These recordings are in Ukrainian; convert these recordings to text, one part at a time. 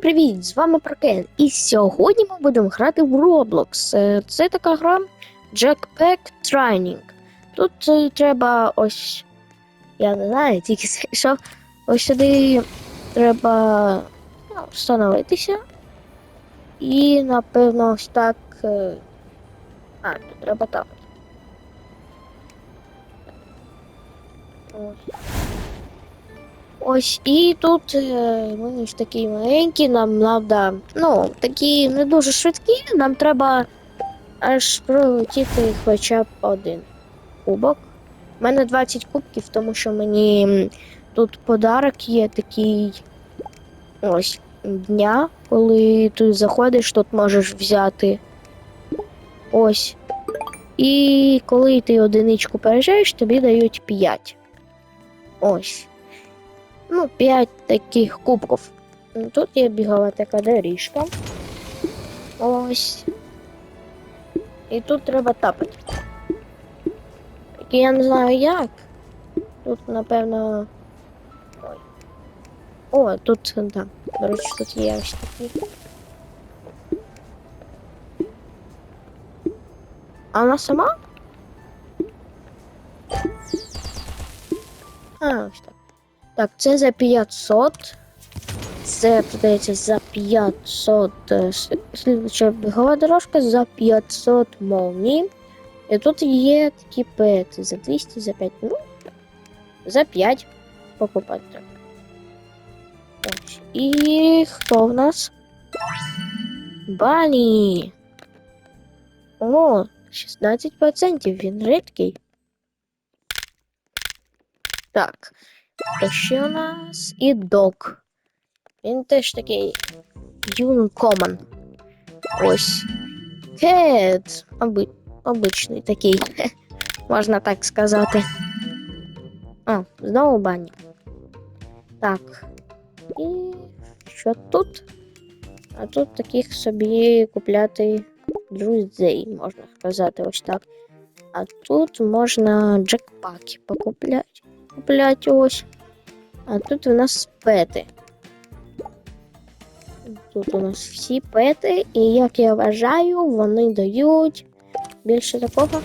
Всім привіт! З вами Прокен. І сьогодні ми будемо грати в Roblox. Е, Це така гра Jackpack Training. Тут е, треба ось. Я не знаю, тільки зайшов. Ось сюди треба ну, встановитися. І напевно ось так. е, А, тут треба так. Ось. Ось і тут е, ми ж такі маленькі, нам треба, ну, такі не дуже швидкі, нам треба аж пролетіти хоча б один кубок. У мене 20 кубків, тому що мені тут подарок є такий ось дня, коли ти заходиш, тут можеш взяти ось. І коли ти одиничку переїжджаєш, тобі дають 5. Ось ну, 5 таких кубків. Ну, Тут є бігова така доріжка. Ось. І тут треба тапати. Я не знаю як. Тут, напевно. Ой. О, тут, да. До речі, тут є ось такі. А вона сама? А, ось так. Так, це за 500. Це продається за 500. е, Слідча бігова дорожка за 500 молній. І тут є такі пети за 200, за 5. Ну, за 5 покупати. Ось. І хто в нас? Бані. О, 16% він рідкий. Так. То ще у нас і док. Він теж такий Uncommon. Ось. Кет. Оби... Обичний такий. Можна так сказати. А, знову бані. Так. І що тут? А тут таких собі купляти друзей, можна сказати, ось так. А тут можна джекпаки покупляти. Купляти ось. А тут у нас пети. Тут у нас всі пети, і як я вважаю, вони дають більше такого.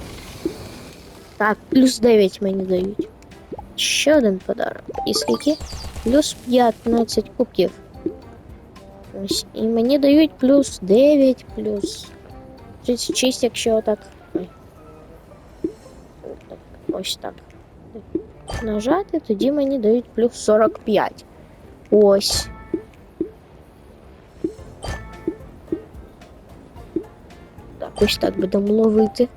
Так, плюс 9 мені дають. Ще один подарок. І скільки? Плюс 15 кубків. Ось. І мені дають плюс 9, плюс 36, якщо так. Ось так нажати, тоді мені дають плюс 45. Ось. Так, ось так будемо ловити.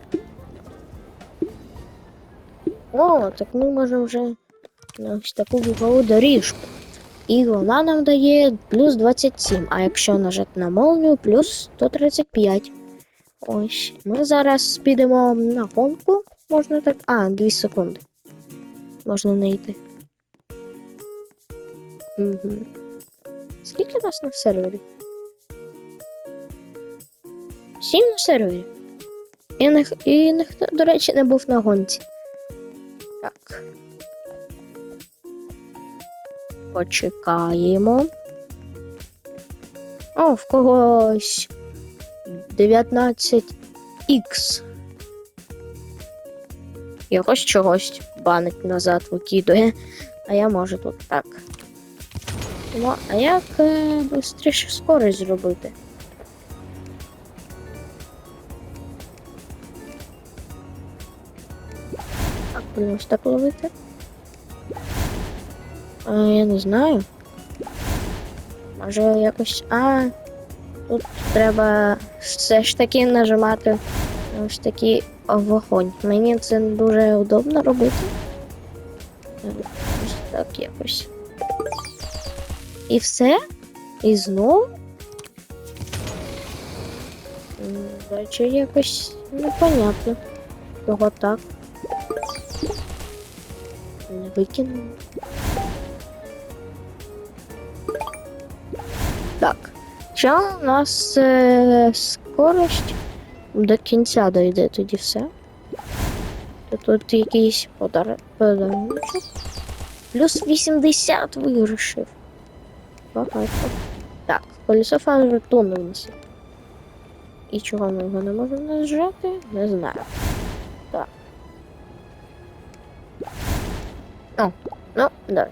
О, так ми можемо вже на ось таку бігову доріжку. І вона нам дає плюс 27, а якщо нажати на молнію, плюс 135. Ось. Ми зараз підемо на гонку. Можна так. А, 2 секунди можна знайти. Угу. Скільки нас на сервері? Сім на сервері. І, ніх... і ніхто, до речі, не був на гонці. Так. Почекаємо. О, в когось 19х. Якось чогось банить назад викидує. А я можу тут так. Ну, а як е, швидше скорість зробити? Так, будемо так ловити. А, я не знаю. Може якось. А. Тут треба все ж таки нажимати на ось такий вогонь. Мені це дуже удобно робити. Ось так якось. І все? І знову? Речі, якось непонятно. Того так. Не викинув. Так. Що у нас е, скорость до кінця дойде тоді все. Тут якийсь подар... подарунок. Плюс 80 виграшів. Багато. Так. колесо фортуни в нас. І чого ми його не можемо нажати, не знаю. Так. О, ну, давай.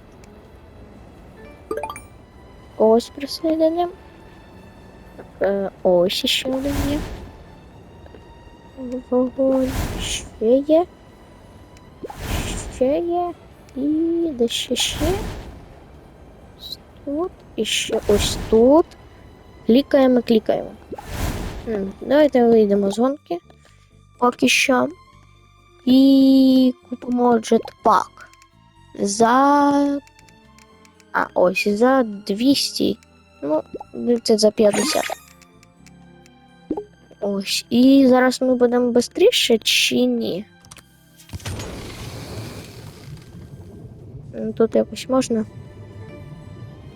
Ось присоединим. Е, ось ще один є. Вогонь ще є. Ще є. І де ще ще. Тут. І ще ось тут. Клікаємо, клікаємо. Давайте вийдемо з гонки. Поки що. І купимо джетпак. За. А, ось за 200. Ну, це за 50. Ось. І зараз ми будемо швидше чи ні? Тут якось можна.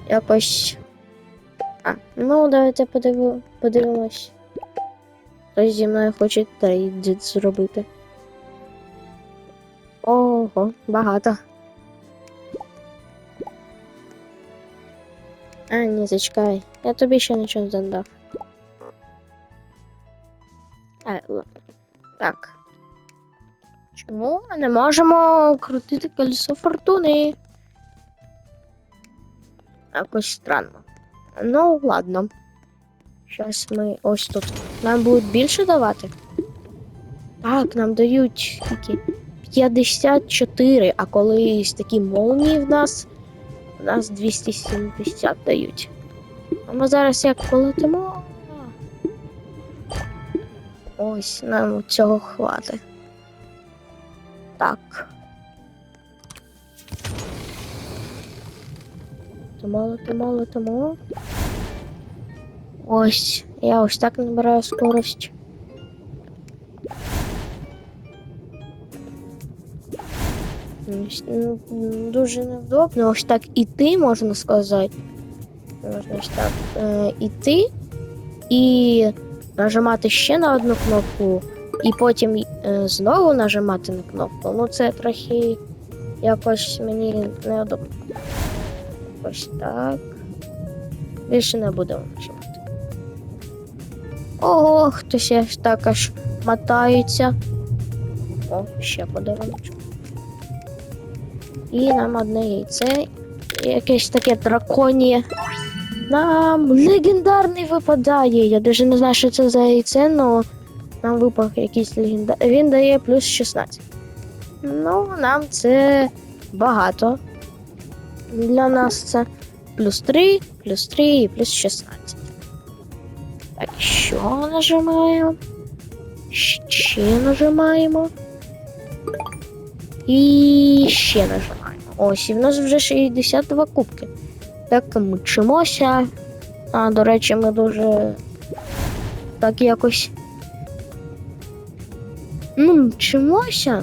Якось. А, ну давайте подиву, подивимось. Хтось зі мною хоче трейд зробити. Ого, багато. А, ні, зачекай. Я тобі ще нічого не дав. Ладно. Так. Чому ми не можемо крутити колесо фортуни? Якось странно. Ну, ладно. Зараз ми ось тут. Нам будуть більше давати? Так, нам дають скільки? 54, а коли з такі молнії в нас, у нас 270 дають. А ми зараз як полетимо. Ось, нам цього хватить. Так. Летимо, летимо, летимо. Ось, я ось так набираю скорость. Ну, Дуже невдобно. Ось так іти, можна сказати. Можна ось так е, іти і нажимати ще на одну кнопку, і потім е, знову нажимати на кнопку. Ну це трохи якось мені неудобно. Ось так. Більше не будемо нажимати. Ого, хтось аж так аж мотається. О, ще подарунок. І нам одне яйце. Якесь таке драконє. Нам легендарний випадає. Я навіть не знаю, що це за яйце, але нам випав якийсь легендарний. Він дає плюс 16. Ну, нам це багато. Для нас це плюс 3, плюс 3 і плюс 16. Так, що нажимаємо? Ще нажимаємо. І ще нажимаємо. Ось, і в нас вже 62 кубки. Так мчимося. А, до речі, ми дуже так якось. Ну, мчимося.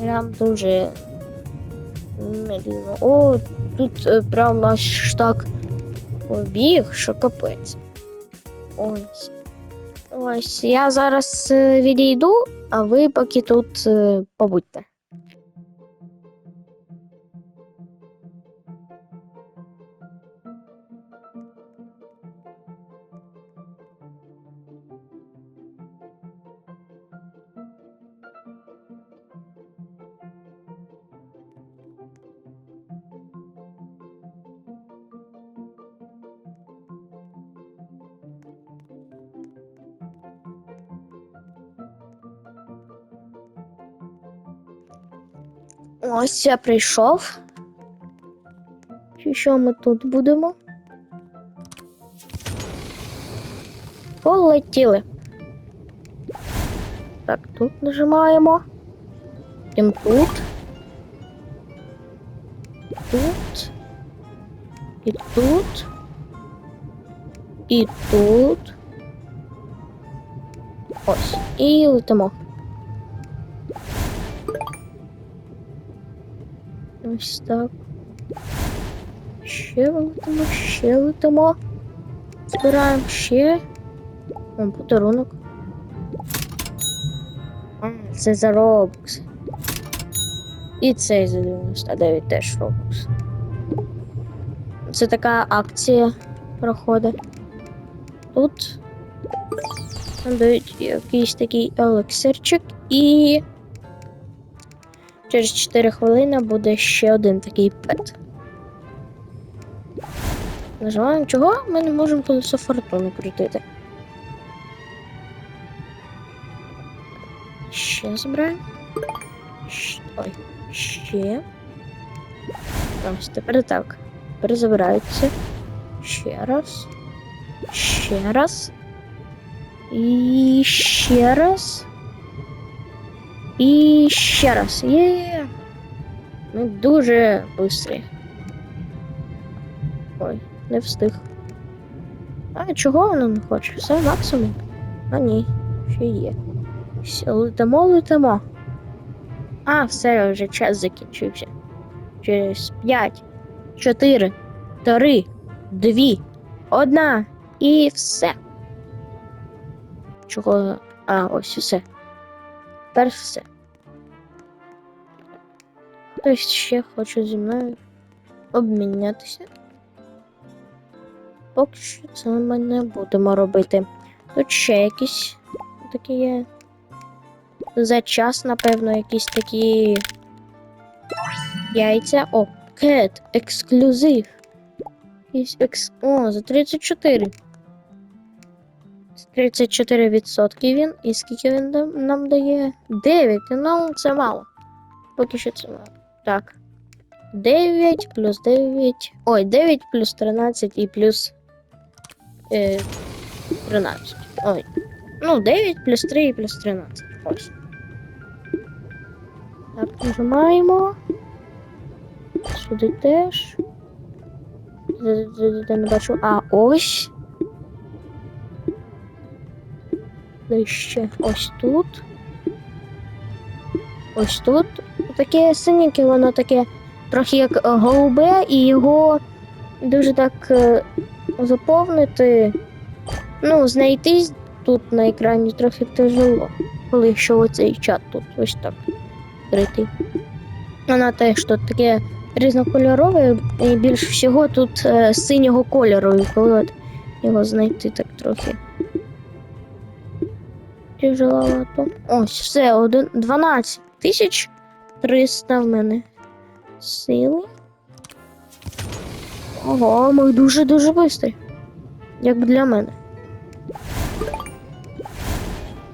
Прям дуже медленно. О, тут е, прям аж так побіг, що капець. Ось. Ось, я зараз е, відійду, а ви поки тут е, побудьте. Ось я прийшов. І що ми тут будемо? Полетіли. Так, тут нажимаємо. Потім тут. Тут. І тут. І тут. Ось. І летимо. Ось так. Ще летимо, ще летимо. Збираємо ще. О, подарунок. Це за Robux. І цей за 99 теж Robux. Це така акція. проходить. Тут дають якийсь такий елексирчик і через 4 хвилини буде ще один такий пет. Нажимаємо, чого ми не можемо колесо фортуни крутити. Ще забираємо. Щ- Ой, ще. Ось тепер так. Тепер забираються. Ще раз. Ще раз. І ще раз. І ще раз. Є. Ми дуже швидкі. Ой, не встиг. А чого воно не хоче? Все максимум? А ні, ще є. Летимо, летимо. А, все, вже час закінчився. Через 5, 4, 3, 2, 1 і все. Чого? А, ось все. Тепер все. Хтось ще хоче зі мною обмінятися. Поки що це ми не будемо робити. Тут ще якісь такі є. За час, напевно, якісь такі яйця. О, кет, ексклюзив. Якийсь екс... О, за 34. З 34% він. І скільки він нам- дає? 9. Ну, це мало. Поки що це мало. Так. 9 плюс 9. Ой, 9 плюс 13 і плюс е, 13. Ой. Ну, 9 плюс 3 і плюс 13. Ось. Так, нажимаємо. Сюди теж. Де не бачу. А, ось. Ще? Ось тут. Ось тут. Таке синеньке, воно таке трохи як е, голубе, і його дуже так е, заповнити. Ну, знайтись тут на екрані трохи тяжело, коли якщо оцей чат тут ось так відкритий. Вона теж тут таке різнокольорове, і більш всього тут е, синього кольору, і коли от його знайти так трохи. Тяжеловато. Ось, все, один, 12 тисяч 300 в мене сили. Ого, ми дуже-дуже бистрі. Як для мене.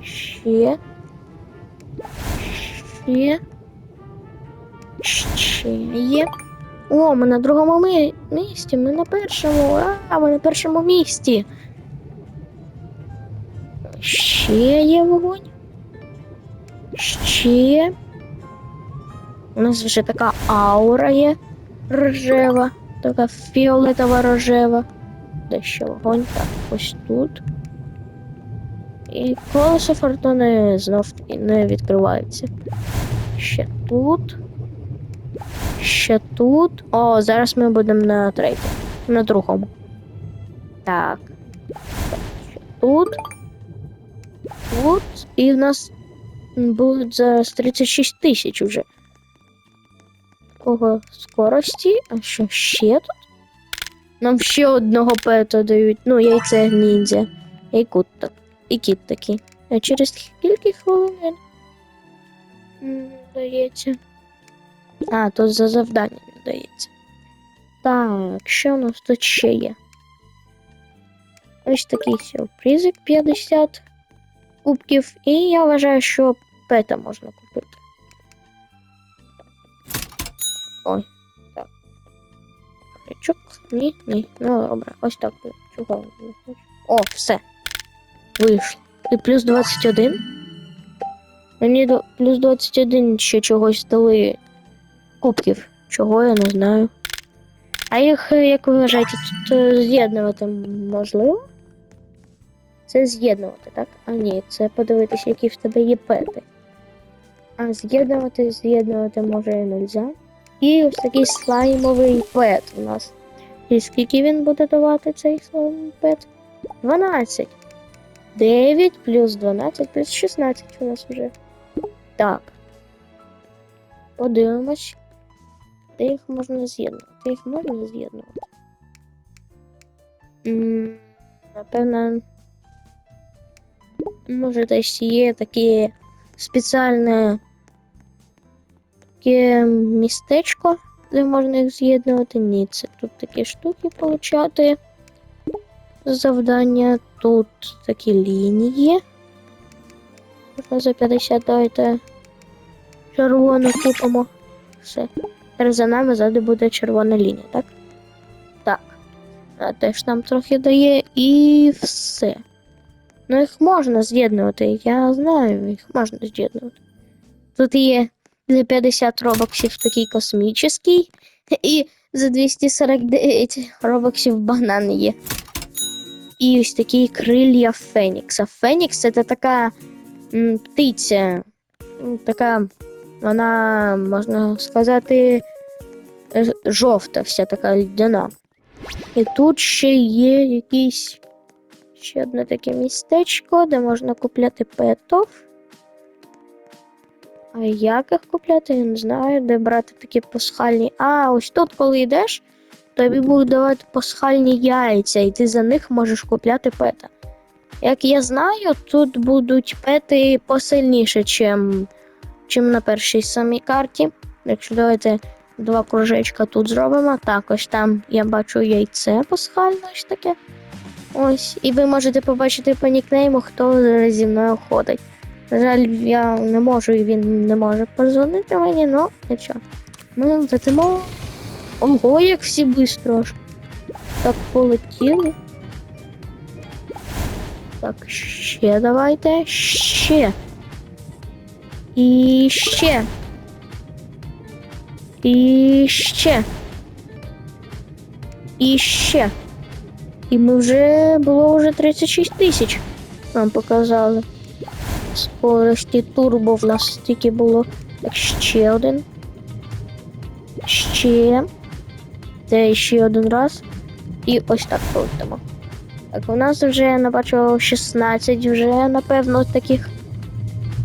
Ще. Ще. Ще є. О, ми на другому ми... місці, ми на першому. А, ми на першому місці. Ще є вогонь. Ще. У нас вже така аура є рожева, така фіолетова рожева. Де ще вогонь? Так, ось тут. І колесо фортуни знов таки не відкривається. Ще тут. Ще тут. О, зараз ми будемо на третьому. На другому. Так. Ще тут. Тут. І в нас будуть зараз 36 тисяч уже. Кого скорості? А що ще тут? Нам ще одного пета дають. Ну, яйце ніндзя. І кут так. І кіт такий. А через скільки хвилин? Дається. А, то за завдання дається. Так, що у нас тут ще є? Ось такий сюрпризик 50 кубків. І я вважаю, що пета можна купити. Ой, так. Крючок. Ні, ні. Ну добре. Ось так. Чого хочу? О, все. Вийшло. І плюс 21. Мені до плюс 21 ще чогось дали кубків. Чого я не знаю. А їх, як ви вважаєте, тут е, з'єднувати можливо? Це з'єднувати, так? А ні, це подивитися, які в тебе є пети. А з'єднувати, з'єднувати може і нельзя. І ось такий слаймовий пет у нас. І скільки він буде давати цей слаймовий пет? 12. 9 плюс 12 плюс 16 у нас вже. Так. Подивимось. Де їх можна з'єднувати? Їх можна з'єднувати. Напевно, може десь є таке спеціальне таке містечко, де можна їх з'єднувати. Ні, це тут такі штуки получати. Завдання. Тут такі лінії. Можна за 50 давайте червону купимо. Все. Тепер за нами ззаду буде червона лінія, так? Так. А теж нам трохи дає і все. Ну, їх можна з'єднувати, я знаю, їх можна з'єднувати. Тут є за 50 робоксів такий космічний, і за 249 робоксів банан є. І ось такі крилья Фенікса. Фенікс це така м, птиця. Така, вона, можна сказати, е, жовта, вся така льдяна. І тут ще є якийсь ще одне таке містечко, де можна купляти петов. А як їх купляти, я не знаю, де брати такі пасхальні. А, ось тут, коли йдеш, тобі будуть давати пасхальні яйця, і ти за них можеш купляти пета. Як я знаю, тут будуть пети посильніше, чим, чим на першій самій карті. Якщо давайте два кружечка тут зробимо. Так, ось там я бачу яйце пасхальне ось таке. Ось, і ви можете побачити по нікнейму, хто зі мною ходить. На жаль, я не можу і він не може позвонити мені, ну нічого. Ми летимо. Ого, як всі бистро. Так полетіли. Так, ще давайте. Ще. І ще. І ще. І ще. І ми вже було вже 36 тисяч. Нам показали. Скорості турбо в нас стільки було. Так, ще один. Ще. Це ще один раз. І ось так крутимо. Так, у нас вже я набачу 16 вже, напевно, таких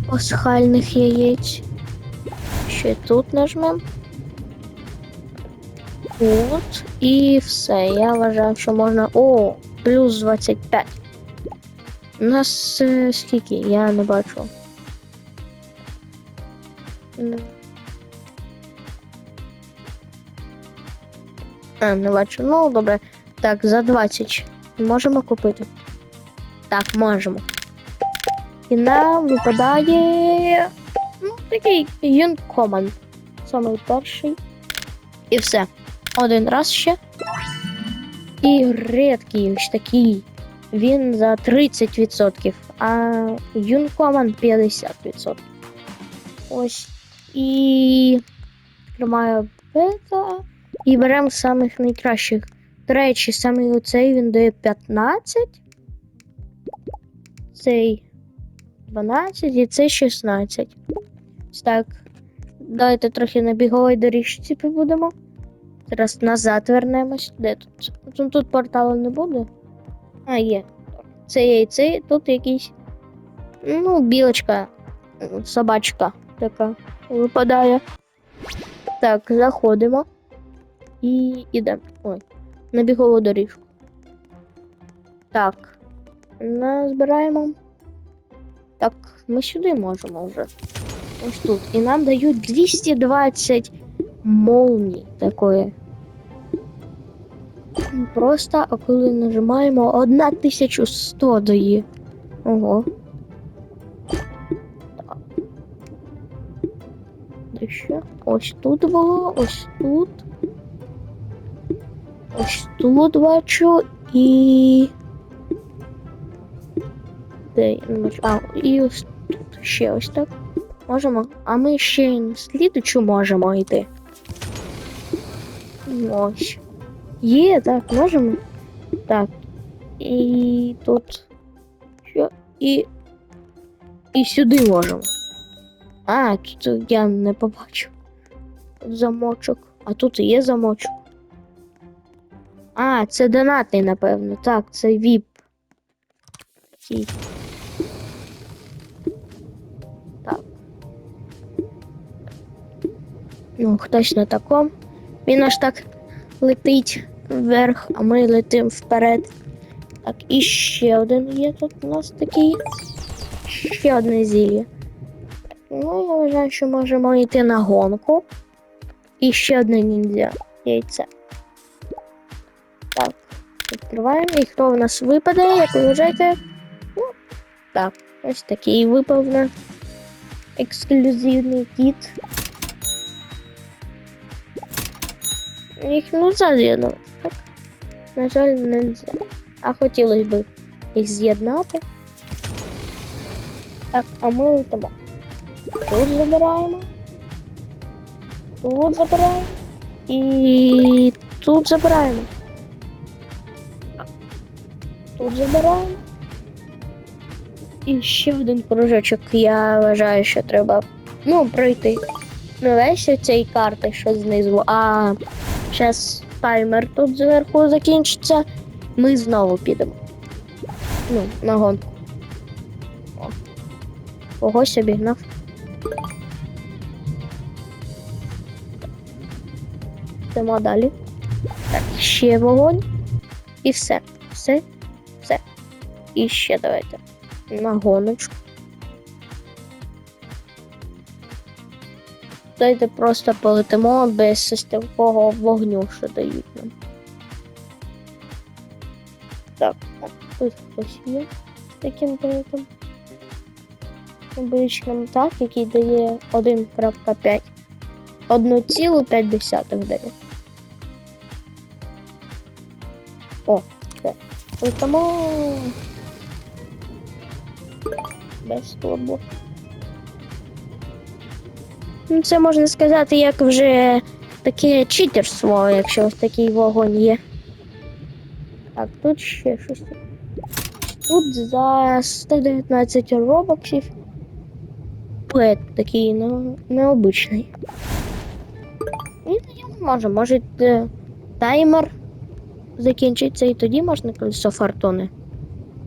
пасхальних яєць. Ще тут нажмемо. От, і все. Я вважаю, що можна. О, плюс 25. У нас е, скільки? Я не бачу. А, не бачу. Ну, добре. Так, за 20 можемо купити. Так, можемо. І нам випадає. Ну, такий Юнкоман. Самий перший. І все. Один раз ще. І редкий ось такий. Він за 30%, а Юнкоман 50%. Ось. І тримаю бета. І беремо самих найкращих. До речі, саме оцей він дає 15. Цей 12 і цей 16. Ось так. Давайте трохи на біговій доріжці побудемо. Зараз назад вернемось. Де тут? Тут, тут порталу не буде. А, є. Це яйце, тут якийсь. Ну, білочка, собачка така випадає. Так, заходимо. І йдемо. Ой, на бігову доріжку. Так. Назбираємо. Так, ми сюди можемо вже. Ось тут. І нам дають 220 молній такої. Просто, а коли нажимаємо 1100 дає. Ого. Де ще? Ось тут було, ось тут. Ось тут бачу і. Де я? А, і ось тут ще ось так. Можемо. А ми ще на слідучу можемо йти. Ось. Є, так, можемо. Так. І тут. Що? І. І сюди можемо. А, тут я не побачив. Тут замочок. А тут і є замочок. А, це донатний, напевно. Так, це VIP. Такий. Так. Ну, хтось на таком. Він аж так летить вверх, а ми летимо вперед. Так, і ще один є тут у нас такий. Ще одне зілля. Ну, я вважаю, що можемо йти на гонку. І ще одне ніндзя яйце. Так, відкриваємо. І хто в нас випаде, як ви вважаєте? Ну, так, ось такий випав на ексклюзивний кіт. Їх не з'єднувати, так? На жаль, не можна. А хотілося б їх з'єднати. Так, а ми летимо. Тут забираємо. Тут забираємо. І тут забираємо. Тут забираємо. І ще один кружочок. Я вважаю, що треба ну, пройти. Не весь цієї карти, що знизу, а зараз таймер тут зверху закінчиться. Ми знову підемо. Ну, на гонку. О. Когось обігнав. Йдемо далі. Так, ще вогонь. І все. Все. Все. І ще давайте. На гоночку. Давайте просто полетимо без системкового вогню, що дають нам. Так, так, тут хтось є таким деяким обичним, так, який дає 1.5. 1,5 дає. О, все. Летимо. Без турбо. Ну, це можна сказати, як вже таке читерство, якщо ось такий вогонь є. Так, тут ще щось. Тут за 119 робоксів. Плет такий ну, необичний. І тоді ми можемо. Може е, таймер закінчиться і тоді можна колесо фортуни.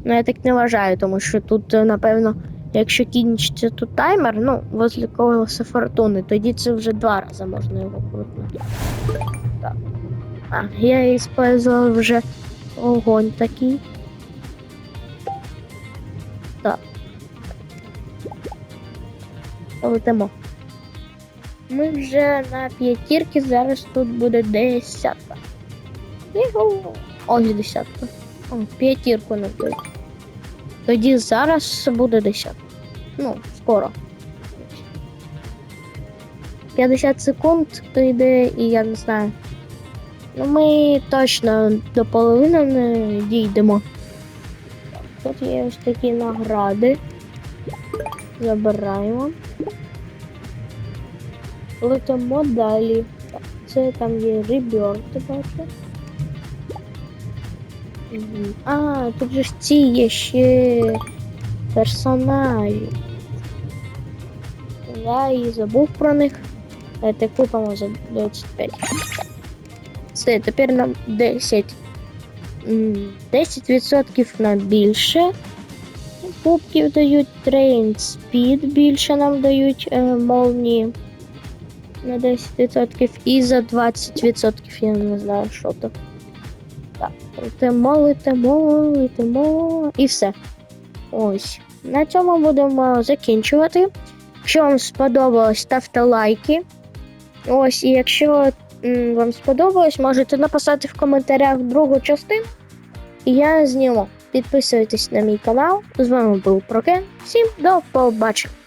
Ну, я так не вважаю, тому що тут, е, напевно, якщо кінчиться тут таймер, ну, возле колеса фортуни, тоді це вже два рази можна його крутнути. Так. А, я использовал вже огонь такий. Так. Летимо. Ми вже на п'ятірки, зараз тут буде десятка. Ось десятка. О, п'ятірку не дають. Тоді зараз буде десятка. Ну, скоро. 50 секунд то йде, і я не знаю. Ну, ми точно до половини не дійдемо. Тут є ось такі награди. Забираємо. Летимо далі. Це там є реберт, бачу. Мгм. А, тут же ж ці є ще персонажі. Я і забув про них. Давайте купимо за 25. Все, тепер нам 10. 10% на більше. Кубків дають трейн спід, більше нам дають е, молнії на 10% і за 20% я не знаю, що то. Летимо, летимо, летимо і все. Ось. На цьому будемо закінчувати. Якщо вам сподобалось, ставте лайки. Ось, і якщо вам сподобалось, можете написати в коментарях другу частину. І я зніму. Підписуйтесь на мій канал. З вами був Прокен. Всім до побачення!